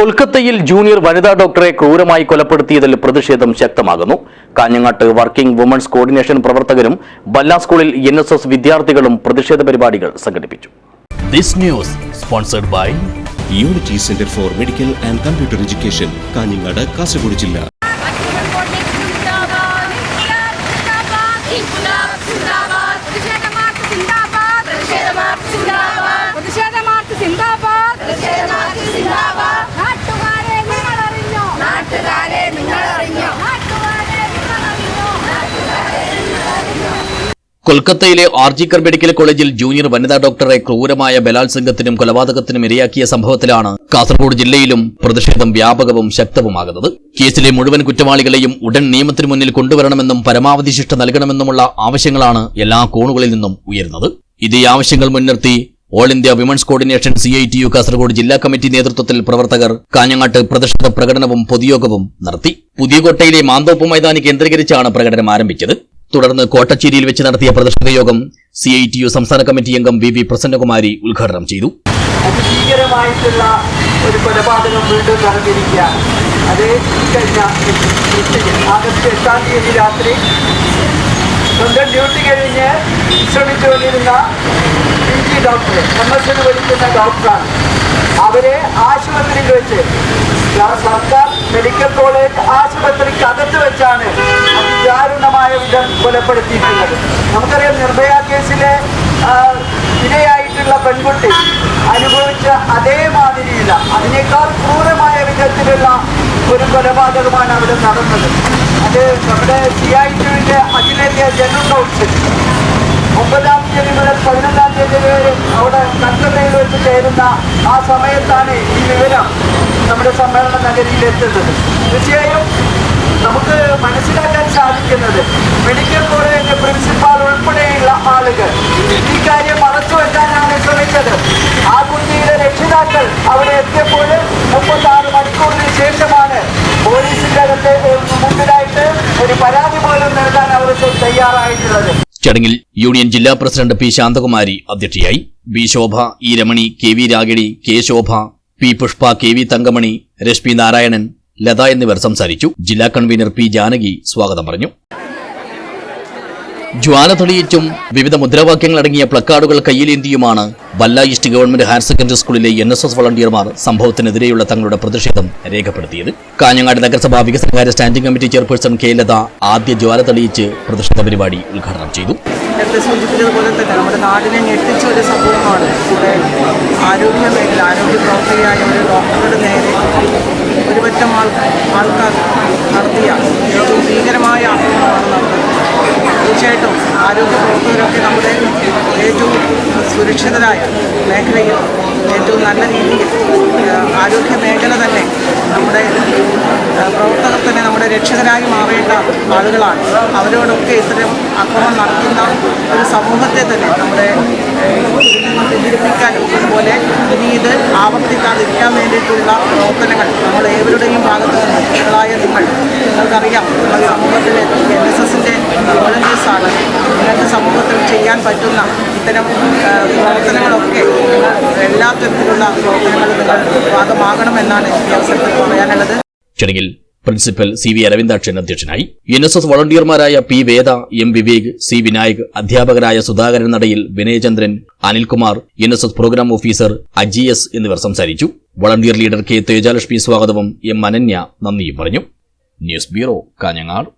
കൊൽക്കത്തയിൽ ജൂനിയർ വനിതാ ഡോക്ടറെ ക്രൂരമായി കൊലപ്പെടുത്തിയതിൽ പ്രതിഷേധം ശക്തമാകുന്നു. കാഞ്ഞങ്ങാട്ട് വർക്കിംഗ് വുമൺസ് കോർഡിനേഷൻ പ്രവർത്തകരും ബല്ല സ്കൂളിൽ എൻ വിദ്യാർത്ഥികളും പ്രതിഷേധ പരിപാടികൾ സംഘടിപ്പിച്ചു. This news sponsored by unity centre for medical and computer education Kanhangad Kasaragod ജില്ല. കൊൽക്കത്തയിലെ ആർജിക്കർ മെഡിക്കൽ കോളേജിൽ ജൂനിയർ വനിതാ ഡോക്ടറെ ക്രൂരമായ ബലാത്സംഗത്തിനും കൊലപാതകത്തിനും ഇരയാക്കിയ സംഭവത്തിലാണ് കാസർഗോഡ് ജില്ലയിലും പ്രതിഷേധം വ്യാപകവും ശക്തവുമാകുന്നത്. കേസിലെ മുഴുവൻ കുറ്റവാളികളെയും ഉടൻ നിയമത്തിന് മുന്നിൽ കൊണ്ടുവരണമെന്നും പരമാവധി ശിക്ഷ നൽകണമെന്നുമുള്ള ആവശ്യങ്ങളാണ് എല്ലാ കോണുകളിൽ നിന്നും ഉയരുന്നത്. ഇതേ ആവശ്യങ്ങൾ മുൻനിർത്തി all India women's coordination C I T U Kasaragod ജില്ലാ കമ്മിറ്റി നേതൃത്വത്തിൽ പ്രവർത്തകർ കാഞ്ഞങ്ങാട്ട് പ്രതിഷേധ പ്രകടനവും പൊതുയോഗവും നടത്തി. പുതിയകോട്ടയിലെ മാന്തോപ്പ് മൈതാനി കേന്ദ്രീകരിച്ചാണ് പ്രകടനം ആരംഭിച്ചത്. തുടർന്ന് കോട്ടച്ചേരിയിൽ വെച്ച് നടത്തിയ പ്രതിഷേധ യോഗം സി ഐ ടി യു സംസ്ഥാന കമ്മിറ്റി അംഗം വി വി പ്രസന്നകുമാരി ഉദ്ഘാടനം ചെയ്തു. അതിഭീകരമായിട്ടുള്ള ഒരു കൊലപാതകം വീണ്ടും നടന്നിരിക്കുകയാണ് അത് കഴിഞ്ഞ ആഗസ്റ്റ് എട്ടാം തീയതി രാത്രി സ്വന്തം ഡ്യൂട്ടി കഴിഞ്ഞ് വിശ്രമിച്ചുകൊണ്ടിരുന്ന P G doctor M S എന്ന് വിളിക്കുന്ന ഡോക്ടറാണ്. അവരെ ആശുപത്രിയിൽ വെച്ച് സർക്കാർ മെഡിക്കൽ കോളേജ് ആശുപത്രിക്ക് അകത്ത് വെച്ചാണ് കൊലപ്പെടുത്തിയിട്ടുള്ളത്. നമുക്കറിയാം നിർഭയ കേസിലെ ഇരയായിട്ടുള്ള പെൺകുട്ടി അനുഭവിച്ച അതേ മാതിരിയില്ല. അതിനേക്കാൾ ക്രൂരമായ വിധത്തിലുള്ള ഒരു കൊലപാതകമാണ് അവിടെ നടന്നത്. അത് നമ്മുടെ സി ഐ ടുവിന്റെ അഖിലേന്ത്യാ ജനറൽ കൗൺസിൽ ഒമ്പതാം തീയതി മുതൽ പതിനൊന്നാം തീയതി വരെ അവിടെ കൽക്കത്തയിൽ വെച്ച് ചേരുന്ന ആ സമയത്താണ് ഈ വിവരം നമ്മുടെ സമ്മേളന നഗരിയിലെത്തുന്നത്. തീർച്ചയായും വെക്കാനാണ് ആ കുട്ടിയുടെ രക്ഷിതാക്കൾ അവിടെ എത്തിയപ്പോൾ മുപ്പത്തി ആറ് മണിക്കൂറിന് ശേഷമാണ് പോലീസിന്റെ അകത്ത് മുമ്പിലായിട്ട് ഒരു പരാതി പോലും നൽകാൻ അവർ തയ്യാറായിട്ടുള്ളത്. ചടങ്ങിൽ യൂണിയൻ ജില്ലാ പ്രസിഡന്റ് പി ശാന്തകുമാരി അധ്യക്ഷയായി B Shobha E Ramani K V Ragini K Shobha P Pushpa K V Thankamani Reshmi Narayanan Latha എന്നിവർ സംസാരിച്ചു. ജില്ലാ കൺവീനർ പി ജാനകി സ്വാഗതം പറഞ്ഞു. ജ്വാല തെളിയിച്ചും വിവിധ മുദ്രാവാക്യങ്ങൾ അടങ്ങിയ പ്ലക്കാർഡുകൾ കയ്യിലേന്തിയുമാണ് Balla east government higher secondary സ്കൂളിലെ എൻ എസ് എസ് വളണ്ടിയർമാർ സംഭവത്തിനെതിരെയുള്ള തങ്ങളുടെ പ്രതിഷേധം രേഖപ്പെടുത്തിയത്. കാഞ്ഞങ്ങാട് നഗരസഭാ വികസനകാര്യ standing committee chairperson K. Latha ആദ്യ ജ്വാല തെളിയിച്ച് പ്രതിഷേധ പരിപാടി ഉദ്ഘാടനം ചെയ്തു. നമ്മുടെ നാടിനെ ഒരു സംഭവമാണ്. ആരോഗ്യ മേഖല ആരോഗ്യ പ്രവർത്തകയായ ഒരു ഡോക്ടറുടെ നേരെ ഒരു പറ്റം ആൾ ആൾക്കാർ നടത്തിയ ഏറ്റവും ഭീകരമായ ആക്രമണമാണ് നടന്നത് തീർച്ചയായിട്ടും ആരോഗ്യ പ്രവർത്തകരൊക്കെ നമ്മുടെ ഏറ്റവും സുരക്ഷിതരായ മേഖലയിൽ ഏറ്റവും നല്ല രീതിയിൽ ആരോഗ്യ മേഖല തന്നെ നമ്മുടെ പ്രവർത്തകർ തന്നെ നമ്മുടെ രക്ഷകരായി മാറേണ്ട ആളുകളാണ്. അവരോടൊക്കെ ഇത്തരം അക്രമം നടത്തുന്ന ഒരു സമൂഹത്തെ തന്നെ നമ്മുടെ പിന്തിരിപ്പിക്കാനും അതുപോലെ ഇനി ഇത് ആവർത്തിക്കാതിരിക്കാൻ വേണ്ടിയിട്ടുള്ള പ്രവർത്തനങ്ങൾ നമ്മൾ ഏവരുടെയും ഭാഗത്ത് കുട്ടികളായ നിങ്ങൾ നിങ്ങൾക്കറിയാം നമ്മുടെ സമൂഹത്തിലെ എൻ എസ് എസിന്റെ വോളണ്ടിയേഴ്സാണ് നിങ്ങൾക്ക് സമൂഹത്തിൽ ചെയ്യാൻ പറ്റുന്ന ഇത്തരം ആ, പ്രവർത്തനങ്ങളൊക്കെ നിങ്ങൾ എല്ലാ തരത്തിലുള്ള ഭാഗമാകണമെന്നാണ് ഈ അവസരത്തിൽ പറയാനുള്ളത്. ചടങ്ങിൽ പ്രിൻസിപ്പൽ സി വി അരവിന്ദാക്ഷൻ അധ്യക്ഷനായി N S S വളണ്ടിയർമാരായ P Veda M Vivek C Vinayak അധ്യാപകരായ Sudhakaran Nadayil Vinayachandran Anilkumar N S S programme officer Aji S എന്നിവർ സംസാരിച്ചു. വളണ്ടിയർ ലീഡർ കെ തേജാലക്ഷ്മി സ്വാഗതവും എം അനന്യ നന്ദിയും പറഞ്ഞു. News bureau Kanhangad.